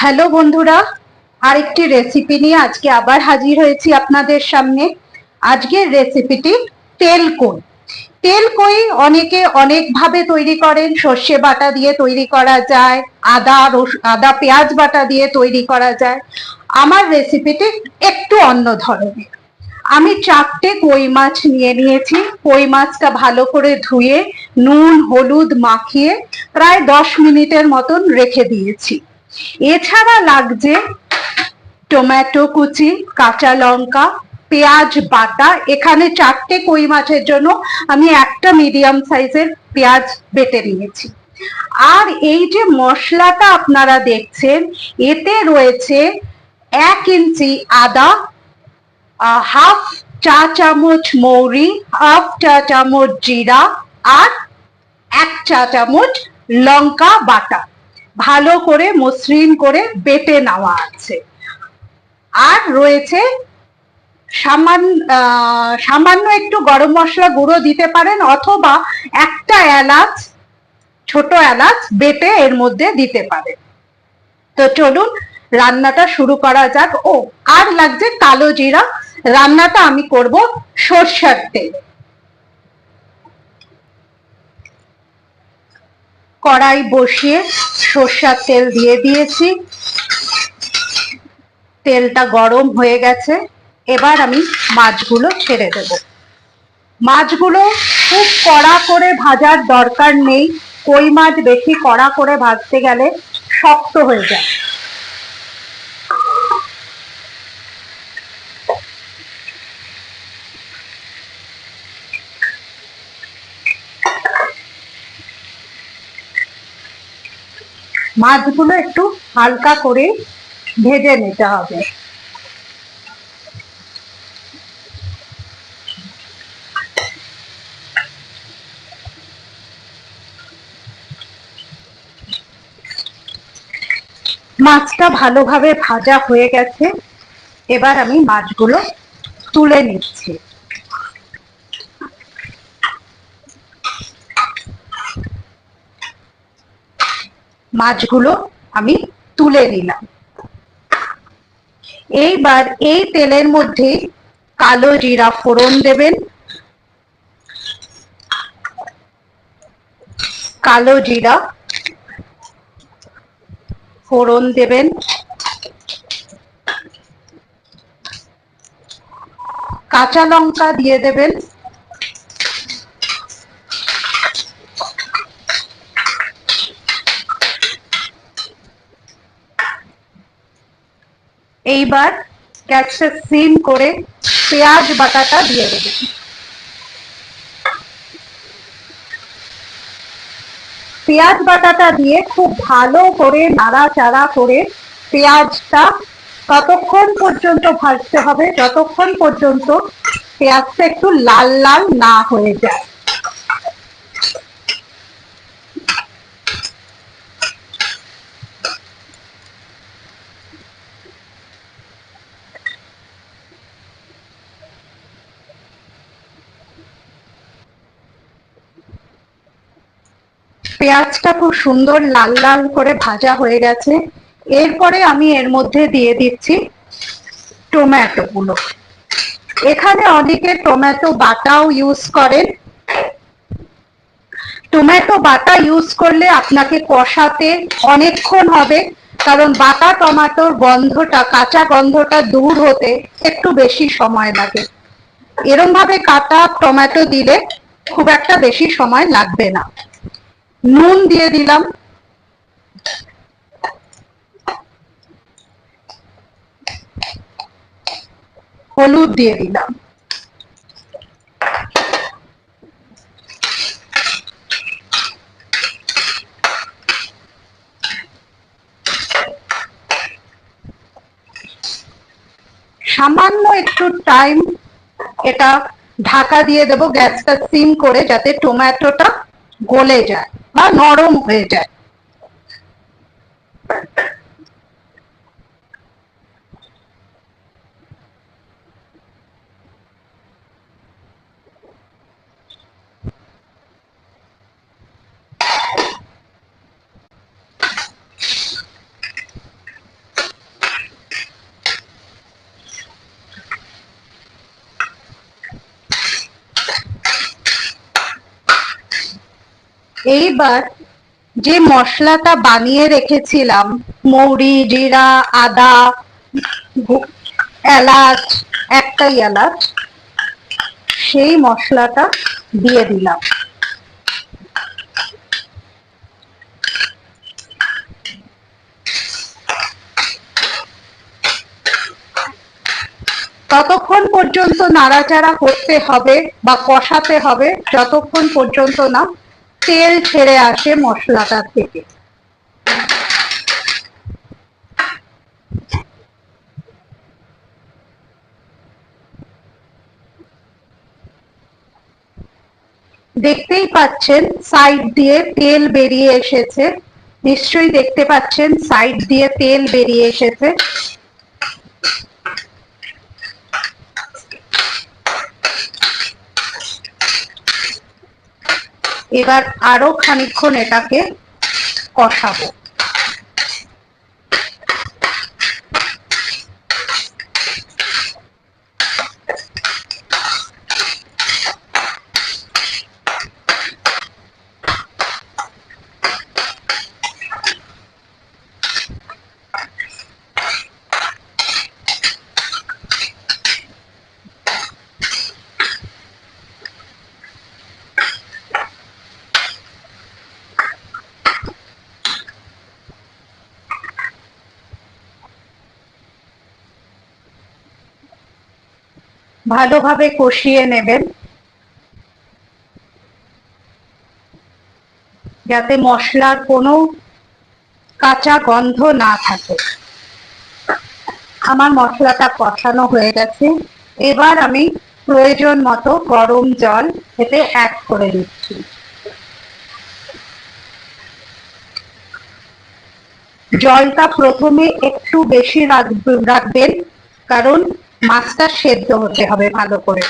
Hello বন্ধুরা, আরেকটি recipe নিয়ে আজকে আবার হাজির হয়েছি আপনাদের সামনে। আজকের রেসিপিটি তেলকই তেলকই অনেকে অনেক ভাবে তৈরি করেন, সর্ষে বাটা দিয়ে তৈরি করা যায়, আদা, রস- আদা, পেঁয়াজ বাটা দিয়ে তৈরি করা যায়। আমার রেসিপিটি একটু অন্য ধরনের। আমি চারটে কই মাছ নিয়ে নিয়েছি। কই মাছটা ভালো করে ধুয়ে, নুন, হলুদ মাখিয়ে, প্রায় দশ মিনিটের মতন রেখে দিয়েছি। এছাড়া লাগছে টমেটো কুচি, কাঁচা লঙ্কা, পেঁয়াজ বাটা। এখানে চারটে কই মাছের জন্য আমি একটা মিডিয়াম সাইজের পেঁয়াজ বেটে নিয়েছি। আর এই যে মশলাটা আপনারা দেখছেন, এতে রয়েছে এক ইঞ্চি আদা হাফ চা চামচ মৌরি, হাফ চা চামচ জিরা, আর এক চা চামচ লঙ্কা বাটা। ভালো করে মসৃণ করে বেটে নেওয়া আছে। আর রয়েছে সামান্য সামান্য একটু গরম মশলা গুঁড়ো দিতে পারেন অথবা একটা এলাচ, ছোট এলাচ বেটে এর মধ্যে দিতে পারেন। তো চলুন রান্নাটা শুরু করা যাক। ও, আর লাগছে কালো জিরা। রান্নাটা আমি করব সর্ষার তেল। কড়াই বসিয়ে সর্ষার তেল দিয়ে দিয়েছি। তেলটা গরম হয়ে গেছে। এবার আমি মাছগুলো ছেড়ে দেব। মাছগুলো খুব কড়া করে ভাজার দরকার নেই। কই মাছ বেশি কড়া করে ভাজতে গেলে শক্ত হয়ে যায়। মাছগুলো একটু হালকা করে ভেজে নিতে হবে। মাছটা ভালোভাবে ভাজা হয়ে গেছে। এবার আমি মাছগুলো তুলে নিচ্ছি। মাছগুলো আমি তুলে নিলাম। এইবার এই তেলের মধ্যে কালো জিরা ফোড়ন দেবেন। কালো জিরা ফোড়ন দেবেন। কাঁচা লঙ্কা দিয়ে দেবেন। এইবার গ্যাসটা সিম করে পেঁয়াজ বাটাটা দিয়ে দেবেন পেঁয়াজ বাটাটা দিয়ে খুব ভালো করে নাড়াচাড়া করে পেঁয়াজটা ততক্ষণ পর্যন্ত ভাজতে হবে, যতক্ষণ পর্যন্ত পেঁয়াজটা একটু লাল লাল না হয়ে যায়। পেঁয়াজটা খুব সুন্দর লাল লাল করে ভাজা হয়ে গেছে। এরপরে আমি এর মধ্যে দিয়ে দিচ্ছি টমেটো গুলো। এখানে অনেকে টমেটো বাটাও ইউজ করেন। টমেটো বাটা ইউজ করলে আপনাকে কষাতে অনেকক্ষণ হবে, কারণ বাটা টমেটোর গন্ধটা, কাঁচা গন্ধটা দূর হতে একটু বেশি সময় লাগে। এরম ভাবে কাটা টমেটো দিলে খুব একটা বেশি সময় লাগবে না। নুন দিয়ে দিলাম। হলুদ দিয়ে দিলাম। সামান্য একটু টাইম এটা ঢাকা দিয়ে দেবো, গ্যাসটা সিম করে যাতে টমেটোটা গলে যায়। বা নরম হয়ে যায়। এইবার যে মশলাটা বানিয়ে রেখেছিলাম, মৌরি, জিরা, আদা এলাচ, একটাই এলাচ, সেই মশলাটা দিয়ে দিলাম। ততক্ষণ পর্যন্ত নাড়াচাড়া করতে হবে বা কষাতে হবে, যতক্ষণ পর্যন্ত না তেল ছেড়ে আসে মশলাটা থেকে। দেখতেই পাচ্ছেন সাইড দিয়ে তেল বেরিয়ে এসেছে। নিশ্চয়ই দেখতে পাচ্ছেন সাইড দিয়ে তেল বেরিয়ে এসেছে। এবার আরও খানিক্ষণ এটাকে কষাবো। ভালোভাবে কষিয়ে নেবেন। যাতে মশলার কোনো কাঁচা গন্ধ না থাকে। আমার মশলাটা কষানো হয়ে গেছে। এবার আমি প্রয়োজন মতো গরম জল এতে অ্যাড করে দিচ্ছি। জলটা প্রথমে একটু বেশি রাখব- রাখবেন, কারণ মাছটা সেদ্ধ হতে হবে ভালো করে।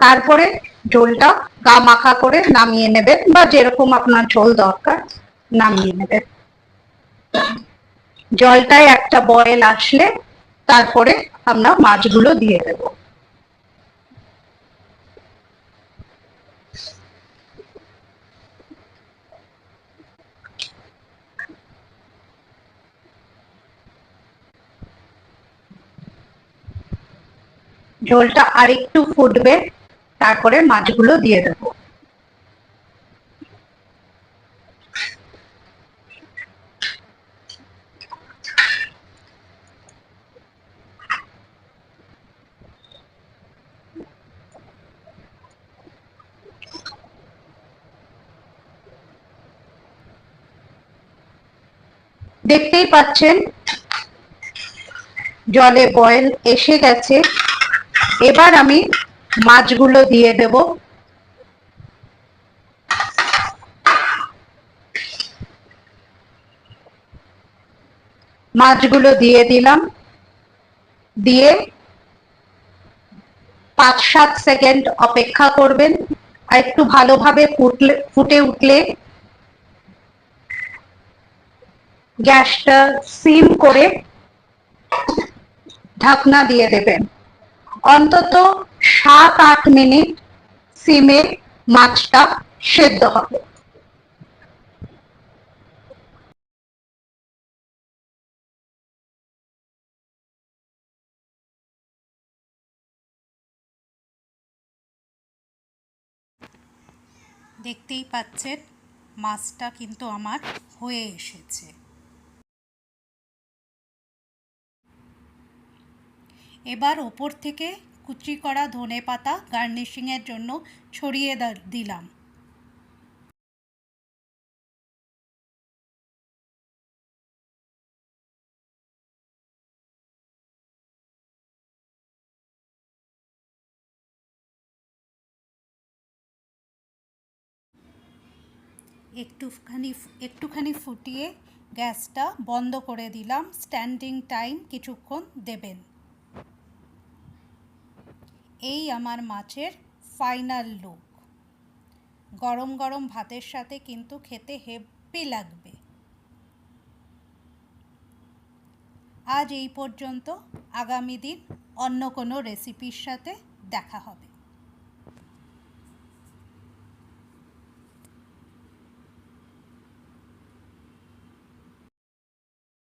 তারপরে ঝোলটা গা মাখা করে নামিয়ে নেবেন বা যেরকম আপনার ঝোল দরকার, নামিয়ে নেবেন। জলটায় একটা বয়েল আসলে তারপরে আমরা মাছগুলো দিয়ে দেবো। ঝোলটা আরেকটু ফুটবে তারপরে মাছগুলো দিয়ে দেবো। দেখতেই পাচ্ছেন জলে বয়েল এসে গেছে। এবার আমি মাছগুলো দিয়ে দেব। মাছগুলো দিয়ে দিলাম। দিয়ে পাঁচ সাত সেকেন্ড অপেক্ষা করবেন। আর একটু ভালোভাবে ফুটলে, ফুটে উঠলে গ্যাসটা সিম করে ঢাকনা দিয়ে দেবেন। অন্তত সাত আট মিনিট সিমে মাছটা সেদ্ধ হবে। দেখতেই পাচ্ছেন, মাছটা কিন্তু আমার হয়ে এসেছে। এবার ওপর থেকে কুচি করা ধনে পাতা গার্নিশিংয়ের জন্য ছড়িয়ে দিলাম। একটুখানি একটুখানি ফুটিয়ে গ্যাসটা বন্ধ করে দিলাম। স্ট্যান্ডিং টাইম কিছুক্ষণ দেবেন। এই আমার মাছের ফাইনাল লুক গরম গরম ভাতের সাথে কিন্তু খেতে হেব্বি লাগবে। আজ এই পর্যন্ত। আগামী দিন অন্য কোনো রেসিপির সাথে দেখা হবে।